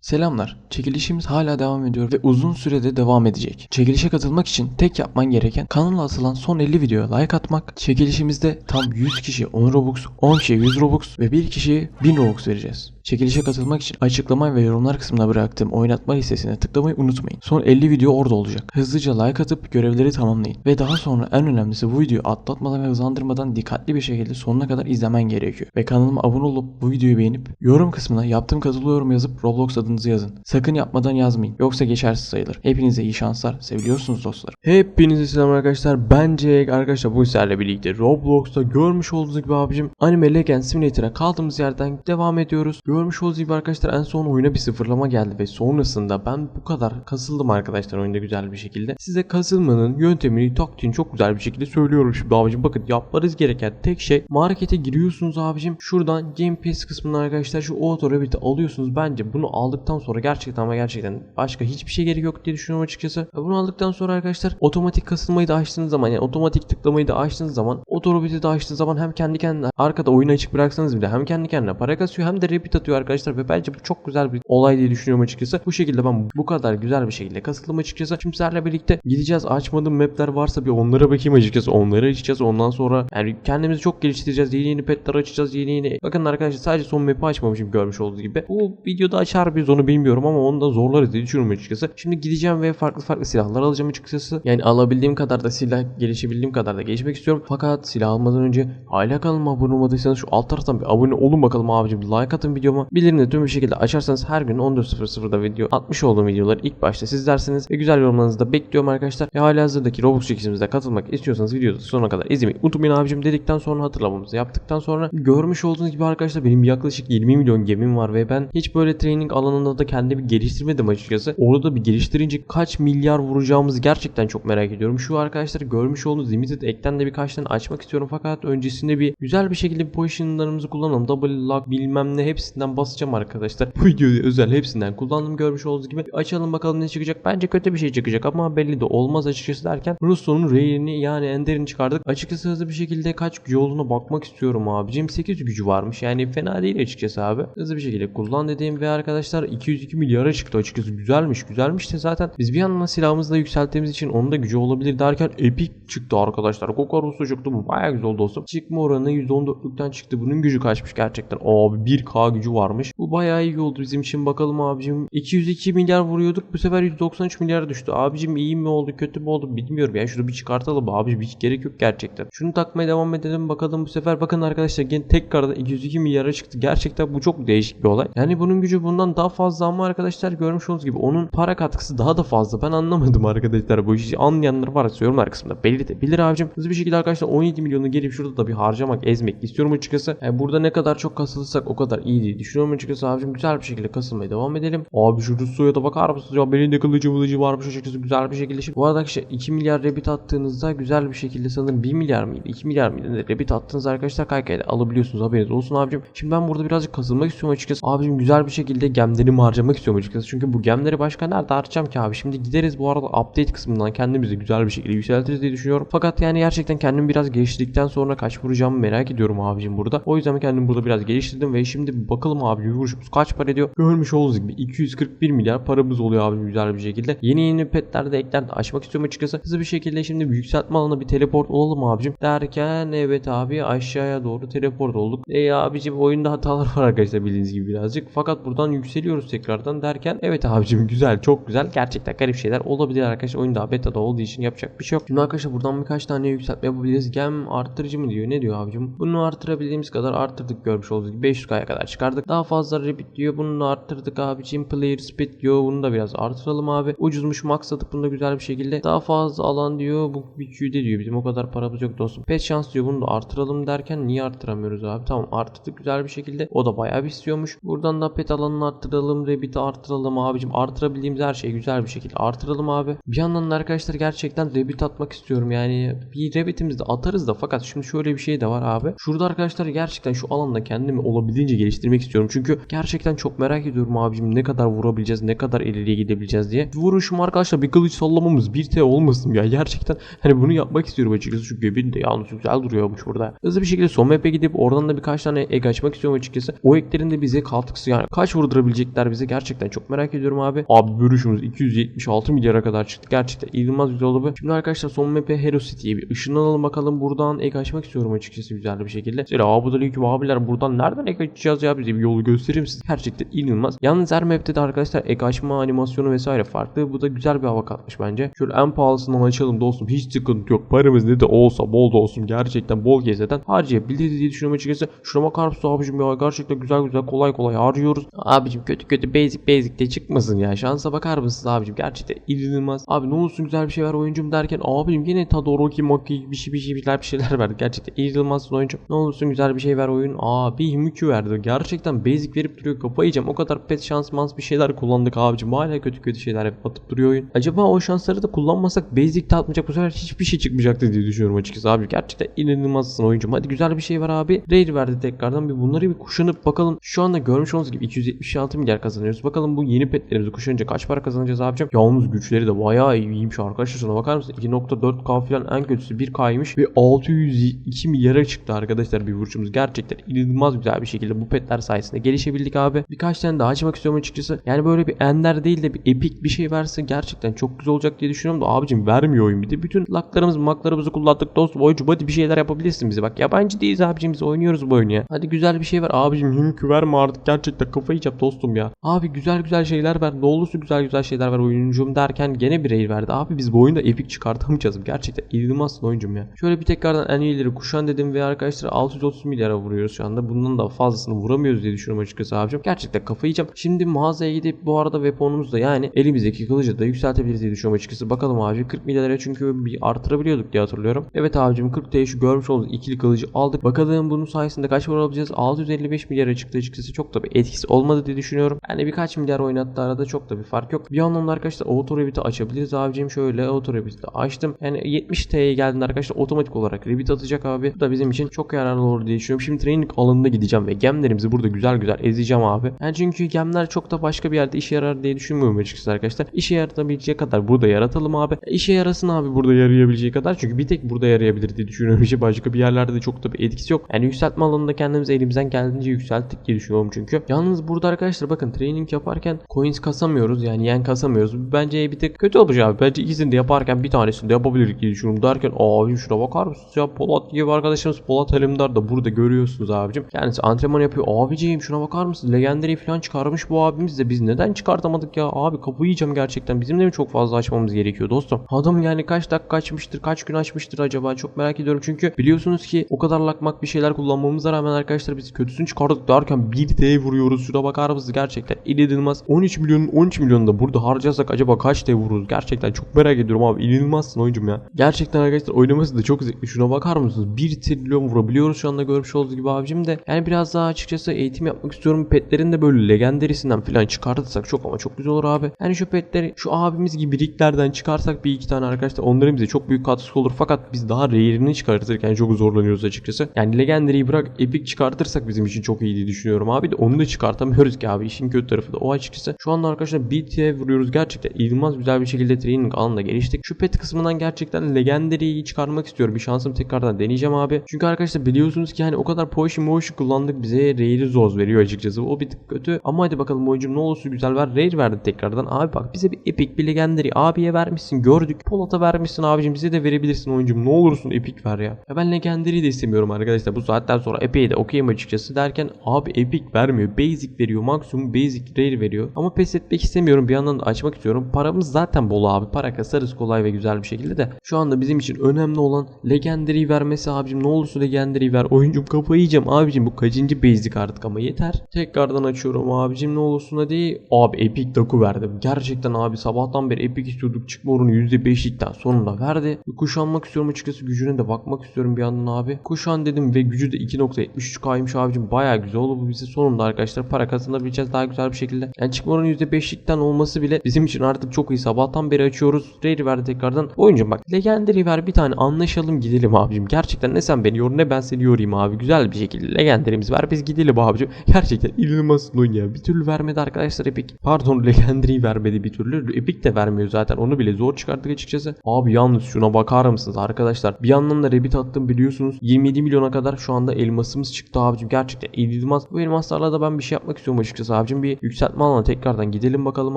Selamlar. Çekilişimiz hala devam ediyor ve uzun sürede devam edecek. Çekilişe katılmak için tek yapman gereken kanala atılan son 50 videoya like atmak. Çekilişimizde tam 100 kişi 10 Robux, 10 kişiye 100 Robux ve 1 kişiye 1000 Robux vereceğiz. Çekilişe katılmak için açıklama ve yorumlar kısmına bıraktığım oynatma listesine tıklamayı unutmayın. Son 50 video orada olacak. Hızlıca like atıp görevleri tamamlayın. Ve daha sonra en önemlisi bu videoyu atlatmadan ve hızlandırmadan dikkatli bir şekilde sonuna kadar izlemen gerekiyor. Ve kanalıma abone olup bu videoyu beğenip yorum kısmına yaptığım katılıyorum yazıp Roblox adınızı yazın. Sakın yapmadan yazmayın. Yoksa geçersiz sayılır. Hepinize iyi şanslar. Seviliyorsunuz dostlar. Hepinize selam arkadaşlar. Ben Cenk. Arkadaşlar bu sizlerle birlikte Roblox'ta görmüş olduğunuz gibi abicim Anime Legend Simulator'a kaldığımız yerden devam ediyoruz. Görmüş olduğunuz arkadaşlar en son oyuna bir sıfırlama geldi ve sonrasında ben bu kadar kasıldım arkadaşlar oyunda güzel bir şekilde. Size kasılmanın yöntemini, taktiğini çok güzel bir şekilde söylüyorum şimdi abicim. Bakın yapmanız gereken tek şey markete giriyorsunuz abicim. Şuradan Game Pass kısmından arkadaşlar şu Auto Rabbit'i alıyorsunuz. Bence bunu aldıktan sonra gerçekten ama gerçekten başka hiçbir şey gerek yok diye düşünüyorum açıkçası. Bunu aldıktan sonra arkadaşlar otomatik kasılmayı da açtığınız zaman yani otomatik tıklamayı da açtığınız zaman Auto Rabbit'i de açtığınız zaman hem kendi kendine arkada oyunu açık bıraksanız bile hem kendi kendine para kasıyor hem de Rabbit atıyor arkadaşlar ve bence bu çok güzel bir olay diye düşünüyorum açıkçası. Bu şekilde ben bu kadar güzel bir şekilde kasıldım açıkçası. Şimdi sizlerle birlikte gideceğiz. Açmadığım mapler varsa bir onlara bakayım açıkçası. Onları açacağız. Ondan sonra yani kendimizi çok geliştireceğiz. Yeni yeni petler açacağız. Yeni yeni. Bakın arkadaşlar sadece son map'i açmamışım görmüş olduğunuz gibi. Bu videoda açar biz onu bilmiyorum ama onu da zorlarız diye düşünüyorum açıkçası. Şimdi gideceğim ve farklı farklı silahlar alacağım açıkçası. Yani alabildiğim kadar da silah gelişebildiğim kadar da gelişmek istiyorum. Fakat silah almadan önce hala kanalıma abone olmadıysanız şu alt taraftan bir abone olun bakalım abicim. Like atın videoma. Bildirimleri tüm bir şekilde açarsanız her gün 14.00'da video atmış olduğum videoları ilk başta sizlersiniz. Ve güzel yorumlarınızı da bekliyorum arkadaşlar. Ve hala hazırdaki Roblox çekişimizde katılmak istiyorsanız videoyu sonuna kadar izlemeyi unutmayın abicim dedikten sonra hatırlamamızı yaptıktan sonra görmüş olduğunuz gibi arkadaşlar benim yaklaşık 20 milyon gemim var ve ben hiç böyle training alanında da kendimi geliştirmedim açıkçası. Orada da bir geliştirince kaç milyar vuracağımızı gerçekten çok merak ediyorum. Şu arkadaşlar görmüş olduğunuz limited ekten de birkaç tane açmak istiyorum fakat öncesinde bir güzel bir şekilde bir positionlarımızı kullanalım. Double lock bilmem ne hepsinden basacağım arkadaşlar. Bu videoda özel hepsinden kullandım görmüş olduğunuz gibi. Açalım bakalım ne çıkacak. Bence kötü bir şey çıkacak ama belli de olmaz açıkçası derken Russo'nun Ray'ini yani Ender'ini çıkardık. Açıkçası hızlı bir şekilde kaç gücü olduğuna bakmak istiyorum abicim. 8 gücü varmış yani fena değil açıkçası abi. Hızlı bir şekilde kullan dediğim ve arkadaşlar 202 milyara çıktı açıkçası güzelmiş güzelmiş de zaten biz bir yandan silahımızı da yükselttiğimiz için onun da gücü olabilir derken epic çıktı arkadaşlar. Koka Russo çıktı bu bayağı güzel oldu dostum. Çıkma oranı %14'lükten çıktı. Bunun gücü kaçmış gerçekten. Abi 1k gücü varmış. Bu bayağı iyi oldu bizim için bakalım abicim. 202 milyar vuruyorduk bu sefer 193 milyar düştü. Abicim iyi mi oldu kötü mü oldu bilmiyorum. Yani şunu bir çıkartalım abi hiç gerek yok gerçekten. Şunu takmaya devam edelim bakalım bu sefer. Bakın arkadaşlar gene tekrardan 202 milyara çıktı. Gerçekten bu çok değişik bir olay. Yani bunun gücü bundan daha fazla ama arkadaşlar görmüş olduğunuz gibi onun para katkısı daha da fazla. Ben anlamadım arkadaşlar bu işi. Anlayanlar varsa yorumlar kısmında belirtebilir abicim. Hızlı bir şekilde arkadaşlar 17 milyonu gelip şurada da bir harcamak, ezmek istiyorum açıkçası. Yani burada ne kadar çok kasılırsak o kadar iyi diye düşünüyorum açıkçası abicim. Güzel bir şekilde kasılmaya devam edelim. Abi şu Russo'ya da bakar mısınız ya? Benim de kılıcı bılıcı varmış açıkçası güzel bir şekilde. Şimdi bu arada arkadaşlar 2 milyar rebit attığınızda güzel bir şekilde sanırım 1 milyar mıydı? 2 milyar mıydı? Rebit attığınız arkadaşlar kaykayla alabiliyorsunuz haberiniz olsun abicim. Şimdi ben burada birazcık kasılmak istiyorum açıkçası. Abicim güzel bir şekilde gemlerimi harcamak istiyorum açıkçası. Çünkü bu gemleri başka nerede harcayacağım ki abi? Şimdi gideriz bu arada update kısmından kendimizi güzel bir şekilde yükseltiriz diye düşünüyorum. Fakat yani gerçekten kendimi biraz geliştirdikten sonra kaç vuracağımı merak ediyorum abicim burada. O yüzden kendimi burada biraz geliştirdim ve şimdi bakalım abi vuruşumuz kaç para ediyor? Görmüş olduğunuz gibi 241 milyar paramız oluyor abi güzel bir şekilde. Yeni yeni petler de ekler de açmak istiyorum açıkçası. Hızlı bir şekilde şimdi bir yükseltme alanına bir teleport olalım abicim. Derken evet abi aşağıya doğru teleport olduk. E abicim oyunda hatalar var arkadaşlar bildiğiniz gibi birazcık. Fakat buradan yükseliyoruz tekrardan derken evet abicim güzel çok güzel. Gerçekten garip şeyler olabilir arkadaşlar. Oyun daha beta'da olduğu için yapacak bir şey yok. Şimdi arkadaşlar buradan birkaç tane yükseltme yapabiliriz. Gem arttırıcı mı diyor ne diyor abicim? Bunu arttırabildiğimiz kadar arttırdık görmüş olduğunuz gibi 500k'ya kadar çıkardık. Daha fazla repeat diyor. Bunu da arttırdık abicim. Player speed diyor. Bunu da biraz artıralım abi. Ucuzmuş max atıp bunu da güzel bir şekilde. Daha fazla alan diyor. Bu bir QD diyor. Bizim o kadar paramız yok dostum. Pet şans diyor. Bunu da artıralım derken niye arttıramıyoruz abi? Tamam arttırdık güzel bir şekilde. O da bayağı bir istiyormuş. Buradan da pet alanını arttıralım. Rebit'i arttıralım abicim. Artırabildiğimiz her şeyi güzel bir şekilde artıralım abi. Bir yandan da arkadaşlar gerçekten rebit atmak istiyorum. Yani bir rebitimizi de atarız da fakat şimdi şöyle bir şey de var abi. Şurada arkadaşlar gerçekten şu alanda kendimi olabildiğince geliştirmek istiyorum istiyorum. Çünkü gerçekten çok merak ediyorum abicim ne kadar vurabileceğiz, ne kadar ileriye gidebileceğiz diye. Vuruşum arkadaşlar bir kılıç sallamamız 1T olmasın ya. Gerçekten hani bunu yapmak istiyorum açıkçası. Çünkü göbeğin de yalnız güzel duruyormuş burada. Hızlı bir şekilde son map'e gidip oradan da birkaç tane ek açmak istiyorum açıkçası. O eklerin de bize katkısı yani. Kaç vurdurabilecekler bize gerçekten çok merak ediyorum abi. Abi vuruşumuz 276 milyara kadar çıktı. Gerçekten inanılmaz güzel oldu. Şimdi arkadaşlar son map'e Hero City'ye bir ışınlanalım bakalım. Buradan ek açmak istiyorum açıkçası güzel bir şekilde. Selamünaleyküm abiler. Buradan nereden ek açacağız ya bize bir yolu gösterir misiniz? Gerçekten inanılmaz. Yalnız her map'te de arkadaşlar ek açma animasyonu vesaire farklı. Bu da güzel bir hava katmış bence. Şöyle en pahalısından açalım dostum. Hiç sıkıntı yok. Paramız ne de olsa bol da olsun. Gerçekten bol keseden harcayabiliriz diye düşünüyorum açıkçası. Şuna bakar abicim ya? Gerçekten güzel güzel kolay kolay harcıyoruz. Abicim kötü kötü basic basic de çıkmasın ya. Şansa bakar mısınız abicim? Gerçekten inanılmaz. Abi ne olsun güzel bir şey ver oyuncum derken abicim yine Todoroki Moki bir şey bir şey bir şeyler bir şeyler verdi. Gerçekten inanılmaz oyuncum. Ne olursun güzel bir şey ver oyun. Abi mükü verdi. Gerçekten basic verip duruyor. Kafayı yiyeceğim. O kadar pet şans mans bir şeyler kullandık abicim. Hala kötü kötü şeyler hep atıp duruyor oyun. Acaba o şansları da kullanmasak basic de. Bu sefer hiçbir şey çıkmayacaktı diye düşünüyorum açıkçası abi. Gerçekten inanılmazsın oyuncum. Hadi güzel bir şey var abi. Rare verdi tekrardan. Bir bunları bir kuşanıp bakalım. Şu anda görmüş olduğunuz gibi 276 milyar kazanıyoruz. Bakalım bu yeni petlerimizi kuşanınca kaç para kazanacağız abicim. Yalnız güçleri de bayağı iyiymiş arkadaşlar. Şuna bakar mısın? 2.4K falan en kötüsü 1K'ymış ve 602 milyara çıktı arkadaşlar bir vuruşumuz. Gerçekten inanılmaz güzel bir şekilde bu petler sayesinde gelişebildik abi. Birkaç tane daha açmak istiyorum açıkçası. Yani böyle bir ender değil de bir epik bir şey verse gerçekten çok güzel olacak diye düşünüyorum da abicim vermiyor oyun bir de. Bütün laklarımız maklarımızı kullandık dostum. Oyuncu hadi bir şeyler yapabilirsin bize. Bak yabancı değiliz abicim biz oynuyoruz bu oyunu ya. Hadi güzel bir şey ver abicim hünkü verme artık gerçekten kafayı yiyeceğim dostum ya. Abi güzel güzel şeyler ver. Ne olursa güzel güzel şeyler ver oyuncum derken gene bir rare verdi. Abi biz bu oyunda epik çıkartamayacağız. Gerçekten inanılmazsın oyuncum ya. Şöyle bir tekrardan en iyileri kuşan dedim ve arkadaşlar 630 milyara vuruyoruz şu anda. Bundan da fazlasını vuramıyoruz diye düşünüyorum açıkçası abicim. Gerçekten kafayı yiyeceğim. Şimdi mağazaya gidip bu arada weapon'umuz da yani elimizdeki kılıcı da yükseltebiliriz diye düşünüyorum açıkçası. Bakalım abi 40 milyara çünkü bir artırabiliyorduk diye hatırlıyorum. Evet abicim 40 T'ye şu görmüş olduğunuz ikili kılıcı aldık. Bakalım bunun sayesinde kaç para alacağız? 655 milyara çıktı açıkçası. Çok da bir etkisi olmadı diye düşünüyorum. Yani birkaç milyar oynattı arada çok da bir fark yok. Bir anlamda arkadaşlar Auto Rabbit'i açabiliriz abicim. Şöyle Auto Rabbit'i açtım. Yani 70 T'ye geldiğinde arkadaşlar otomatik olarak Rabbit atacak abi. Bu da bizim için çok yararlı olur diye düşünüyorum. Şimdi training alanına gideceğim ve gemlerimizi burada güzel güzel ezeceğim abi. Yani çünkü gemler çok da başka bir yerde işe yarar diye düşünmüyorum açıkçası arkadaşlar. İşe yaratabileceği kadar burada yaratalım abi. İşe yarasın abi burada yarayabileceği kadar. Çünkü bir tek burada yarayabilir diye düşünüyorum. İşte başka bir yerlerde de çok da bir etkisi yok. Yani yükseltme alanında kendimizi elimizden geldiğince yükselttik diye düşünüyorum çünkü. Yalnız burada arkadaşlar bakın training yaparken coins kasamıyoruz. Yani yen kasamıyoruz. Bence bir tek kötü olmuş abi. Bence ikisini de yaparken bir tanesini de yapabilirdik diye düşünüyorum. Derken abi şuna bakar mısınız ya Polat gibi arkadaşımız Polat Alemdar da burada görüyorsunuz abicim. Kendisi antrenman yapıyor. Abiciğim şuna bakar mısınız? Legendary falan çıkarmış bu abimiz de biz neden çıkartamadık ya? Abi kapıyı yiyeceğim gerçekten. Bizim de mi çok fazla açmamız gerekiyor dostum? Adam yani kaç dakika açmıştır? Kaç gün açmıştır acaba? Çok merak ediyorum. Çünkü biliyorsunuz ki o kadar lakmak bir şeyler kullanmamıza rağmen arkadaşlar biz kötüsünü çıkardık derken 1 T vuruyoruz. Şuna bakar mısınız? Gerçekten inanılmaz. 13 milyonun 13 milyonu da burada harcasak acaba kaç T vururuz? Gerçekten çok merak ediyorum abi. İnanılmazsın oyuncum ya. Gerçekten arkadaşlar oynaması da çok zevkli. Şuna bakar mısınız? 1 trilyon vurabiliyoruz şu anda görmüş olduğunuz gibi abicim de. Yani biraz daha açıkçası eğitim yapmak istiyorum. Petlerin de böyle legenderisinden falan çıkartırsak çok ama çok güzel olur abi. Yani şu petleri şu abimiz gibi riglerden çıkarsak bir iki tane arkadaşlar onların bize çok büyük katkısı olur. Fakat biz daha rare'ini çıkartırken çok zorlanıyoruz açıkçası. Yani legendary'i bırak epic çıkartırsak bizim için çok iyi diye düşünüyorum abi de onu da çıkartamıyoruz ki abi. İşin kötü tarafı da o açıkçası. Şu anda arkadaşlar BT'ye vuruyoruz. Gerçekten inanılmaz güzel bir şekilde training alanında geliştik. Şu pet kısmından gerçekten legendary'i çıkarmak istiyorum. Bir şansım tekrardan deneyeceğim abi. Çünkü arkadaşlar biliyorsunuz ki hani o kadar potion motion kullandık bize rare'i zoz veriyor açıkçası. O bir tık kötü. Ama hadi bakalım oyuncum ne olursa güzel ver. Rare verdi tekrardan. Abi bak bize bir epic bir legendary abiye vermişsin. Gördük. Polat'a vermişsin abicim. Bize de verebilirsin oyuncum. Ne olursun epic ver ya. Ya ben legendary de istemiyorum arkadaşlar. Bu saatten sonra epic'i de okuyayım açıkçası derken abi epic vermiyor. Basic veriyor. Maksimum basic rare veriyor. Ama pes etmek istemiyorum. Bir yandan da açmak istiyorum. Paramız zaten bol abi. Para kasarız kolay ve güzel bir şekilde de. Şu anda bizim için önemli olan legendary vermesi abicim. Ne olursa legendary ver. Oyuncum kafayı yiyeceğim abicim. Bu kaçıncı basic artık ama yeter. Tekrardan açıyorum abicim. Ne olursun hadi. Abi epic doku verdim. Gerçekten abi sabahtan beri epic istiyorduk. Çıkma oranı %5'likten sonunda verdi. Kuşanmak istiyorum açıkçası. Gücüne de bakmak istiyorum bir yandan abi. Kuşan dedim ve gücü de 2.73k'ymış abicim. Baya güzel oldu bu bize. Sonunda arkadaşlar para kazanabileceğiz daha güzel bir şekilde. Yani çıkma oranı %5'likten olması bile bizim için artık çok iyi. Sabahtan beri açıyoruz. Rare verdi tekrardan. Oyuncum bak. Legendary ver bir tane anlaşalım gidelim abicim. Gerçekten ne sen beni yor ne ben seni yorayım abi. Güzel bir şekilde legendary'miz ver biz gidelim abi. Abicim. Gerçekten inanılmaz oyun ya. Bir türlü vermedi arkadaşlar Epic. Pardon Legendary vermedi bir türlü. Epic de vermiyor zaten. Onu bile zor çıkarttık açıkçası. Abi yalnız şuna bakar mısınız arkadaşlar? Bir yandan da Rabbit attım biliyorsunuz. 27 milyona kadar şu anda elmasımız çıktı abicim. Gerçekten inanılmaz. Bu elmaslarla da ben bir şey yapmak istiyorum açıkçası abicim. Bir yükseltme alana tekrardan gidelim bakalım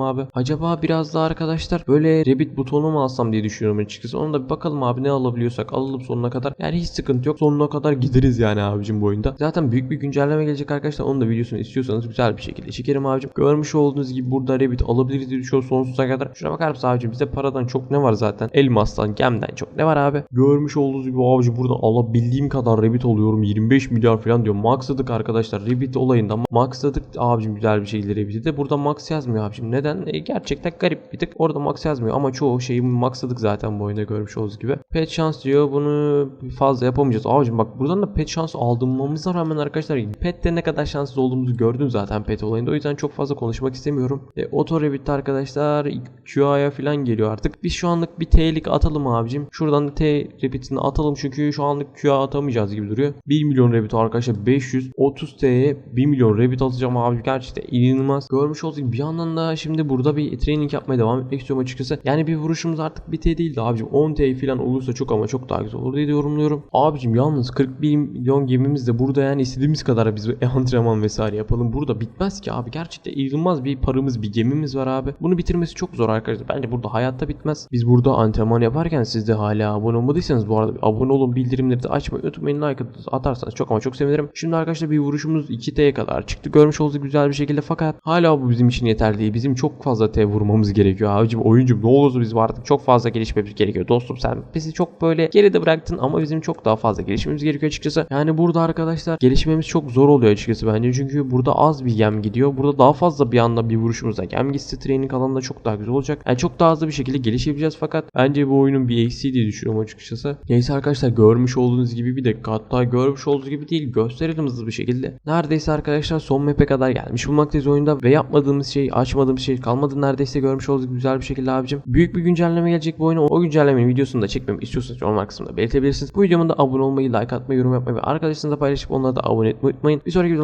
abi. Acaba biraz da arkadaşlar böyle Rabbit butonu mu alsam diye düşünüyorum açıkçası. Onu da bir bakalım abi ne alabiliyorsak alalım sonuna kadar. Yani hiç sıkıntı yok. Sonuna kadar gideriz yani abicim bu oyunda. Zaten büyük bir güncelleme gelecek arkadaşlar. Onun da videosunu istiyorsanız güzel bir şekilde çekerim abicim. Görmüş olduğunuz gibi burada Rabbit alabiliriz diye düşünüyorum sonsuza kadar. Şuna bakar mısın abicim? Bizde paradan çok ne var zaten? Elmastan, gemden çok ne var abi? Görmüş olduğunuz gibi abicim buradan alabildiğim kadar Rabbit oluyorum. 25 milyar falan diyor. Maxladık arkadaşlar. Rabbit olayında maxladık abicim güzel bir şekilde Rabbit'i de. Burada max yazmıyor abicim. Neden? E, gerçekten garip bir tık. Orada max yazmıyor ama çoğu şeyi maxladık zaten bu oyunda görmüş olduğunuz gibi. Pet şans diyor. Bunu fazla yapamayacağız. Abicim bak buradan da pet şans aldırmamıza rağmen arkadaşlar pette ne kadar şanssız olduğumuzu gördün zaten pet olayında. O yüzden çok fazla konuşmak istemiyorum. E, Auto Rabbit'te arkadaşlar QA'ya falan geliyor artık. Biz şu anlık bir T'lik atalım abicim. Şuradan da T Rabbit'ini atalım çünkü şu anlık QA atamayacağız gibi duruyor. 1 milyon Rabbit arkadaşlar 530 T'ye 1 milyon Rabbit atacağım abi. Gerçekten inanılmaz. Görmüş olduk. Bir yandan da şimdi burada bir training yapmaya devam etmek istiyorum açıkçası. Yani bir vuruşumuz artık bir T değil de abicim 10 T falan olursa çok ama çok daha güzel olur diye yorumluyorum. Abicim yalnız 41 milyon gemimiz de burada yani istediğimiz kadar biz antrenman vesaire yapalım. Burada bitmez ki abi. Gerçekten inanılmaz bir paramız bir gemimiz var abi. Bunu bitirmesi çok zor arkadaşlar. Bence burada hayatta bitmez. Biz burada antrenman yaparken siz de hala abone olmadıysanız bu arada abone olun bildirimleri de açmayı unutmayın. Like atarsanız çok ama çok sevinirim. Şimdi arkadaşlar bir vuruşumuz 2T'ye kadar çıktı. Görmüş olduğunuz güzel bir şekilde fakat hala bu bizim için yeterli değil. Bizim çok fazla T vurmamız gerekiyor abicim. Oyuncum ne olursa biz artık çok fazla gelişmemiz gerekiyor. Dostum sen bizi çok böyle geride bıraktın ama bizim çok daha fazla gelişmemiz gerekiyor açıkçası. Yani burada arkadaşlar gelişmemiz çok zor oluyor açıkçası bence. Çünkü burada az bir gem gidiyor. Burada daha fazla bir anda bir vuruşumuzda gem gitse training alanında çok daha güzel olacak. Yani çok daha hızlı bir şekilde gelişebileceğiz fakat bence bu oyunun bir eksiği diye düşünüyorum açıkçası. Neyse arkadaşlar görmüş olduğunuz gibi bir dakika hatta görmüş olduğunuz gibi değil gösterelim hızlı bir şekilde. Neredeyse arkadaşlar son map'e kadar gelmiş bulmaktayız oyunda ve yapmadığımız şey açmadığımız şey kalmadı neredeyse görmüş olduğunuz gibi güzel bir şekilde abicim. Büyük bir güncelleme gelecek bu oyuna. O güncellemenin videosunu da çekmemi istiyorsanız yorumlar kısmında belirtebilirsiniz. Bu videomun da abone olmayı, like atmayı, yorum yapmayı ve arkadaşlarınızla paylaşıp onlara da abone etmeyi unutmayın. Bir sonraki videoda